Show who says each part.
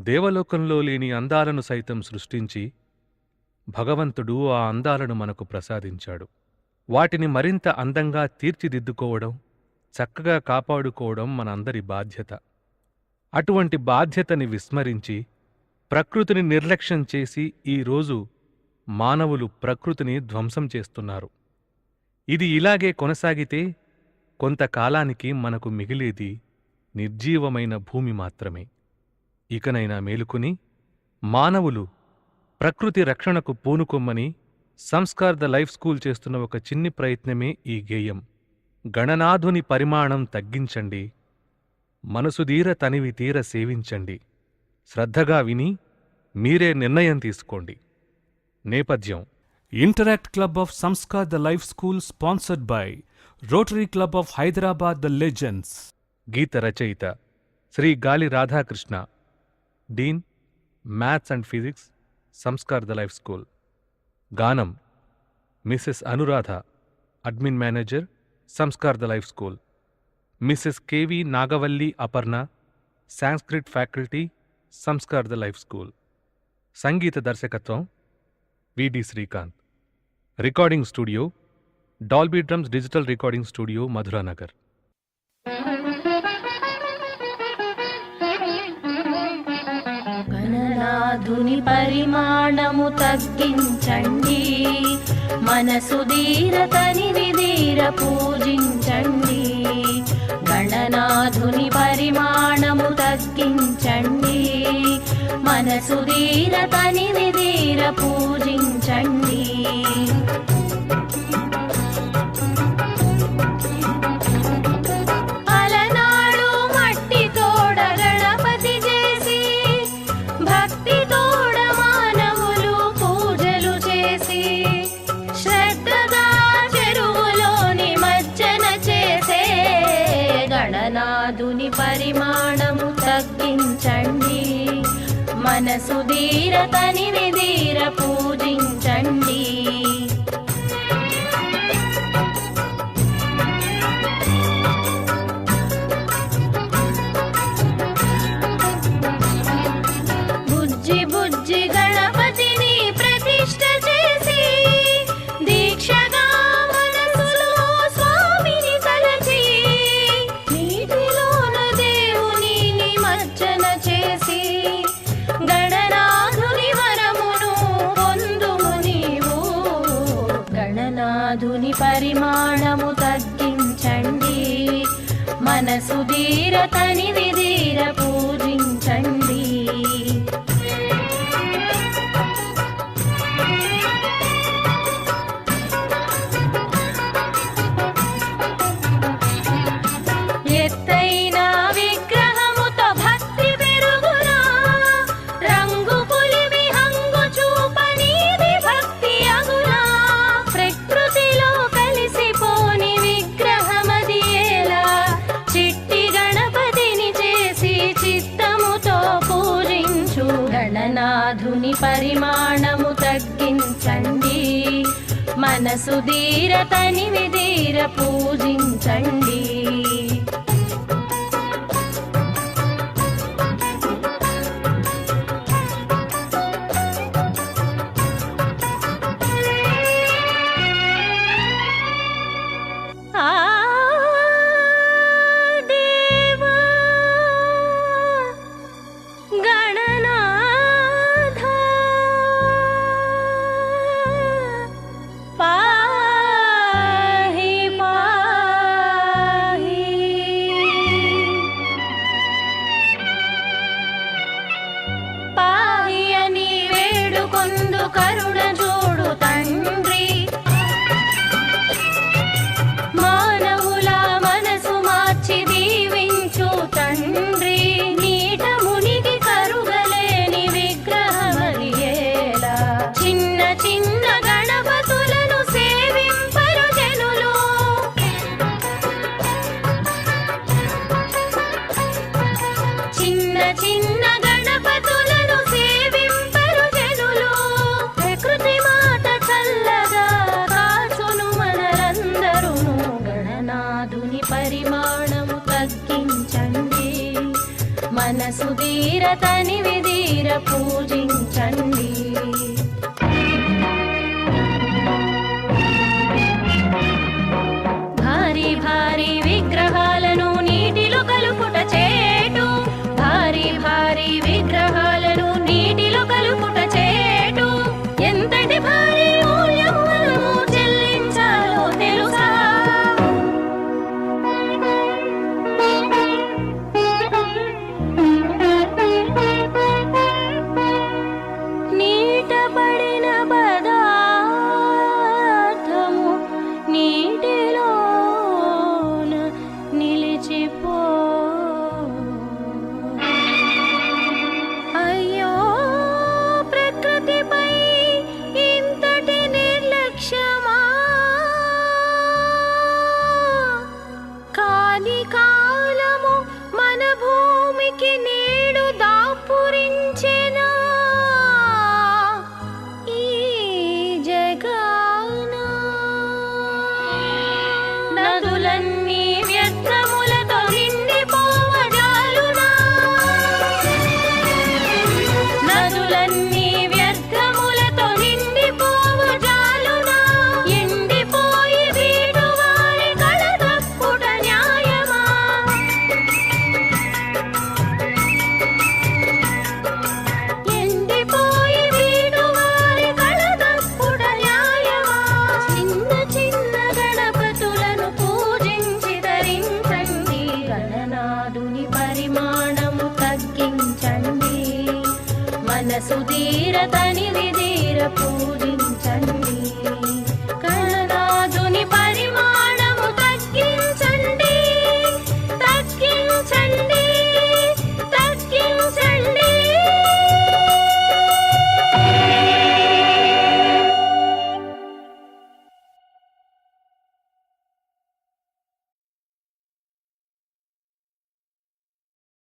Speaker 1: దేవలోకంలో లేని అందాలను సైతం సృష్టించి భగవంతుడు ఆ అందాలను మనకు ప్రసాదించాడు. వాటిని మరింత అందంగా తీర్చిదిద్దుకోవడం చక్కగా కాపాడుకోవడం మనందరి బాధ్యత. అటువంటి బాధ్యతని విస్మరించి ప్రకృతిని నిర్లక్ష్యం చేసి ఈరోజు మానవులు ప్రకృతిని ధ్వంసం చేస్తున్నారు. ఇది ఇలాగే కొనసాగితే కొంతకాలానికి మనకు మిగిలేది నిర్జీవమైన భూమి మాత్రమే. ఇకనైనా మేలుకుని మానవులు ప్రకృతి రక్షణకు పూనుకొమ్మని సంస్కార్ ద లైఫ్ స్కూల్ చేస్తున్న ఒక చిన్ని ప్రయత్నమే ఈ గేయం. గణనాథుని పరిమాణం తగ్గించండి. మనసుదీర తనివి తీర సేవించండి. శ్రద్ధగా విని మీరే నిర్ణయం తీసుకోండి. నేపథ్యం.
Speaker 2: Interact Club of Samskar the Life School sponsored by Rotary Club of Hyderabad the Legends.
Speaker 1: గీత రచయిత Shri Gali Radhakrishna. Dean maths and physics Sanskar the life school. గానం Mrs Anuradha admin manager Sanskar the life school. Mrs K V Nagavalli Aparna Sanskrit faculty Sanskar the life school. సంగీత దర్శకత్వం V D Srikanth. Recording studio Dolby drums digital recording studio Madhuranagar.
Speaker 3: గణనాథుని పరిమాణము తగ్గించండి. మనసు ధీరతని విధీర పూజించండి. గణనాథుని పరిమాణము తగ్గించండి. మనసు ధీరతని విధీర పూజించండి. మనసు ధీరతని ధీర పూజించండి. మనసు ధీర ధీరతని ధీర పూజించండి మనసు ధీరతని విధీర పూజించండి. మనసు ధీర తనివి విధీర పూజించండి. ధీర తీర పూజించండి.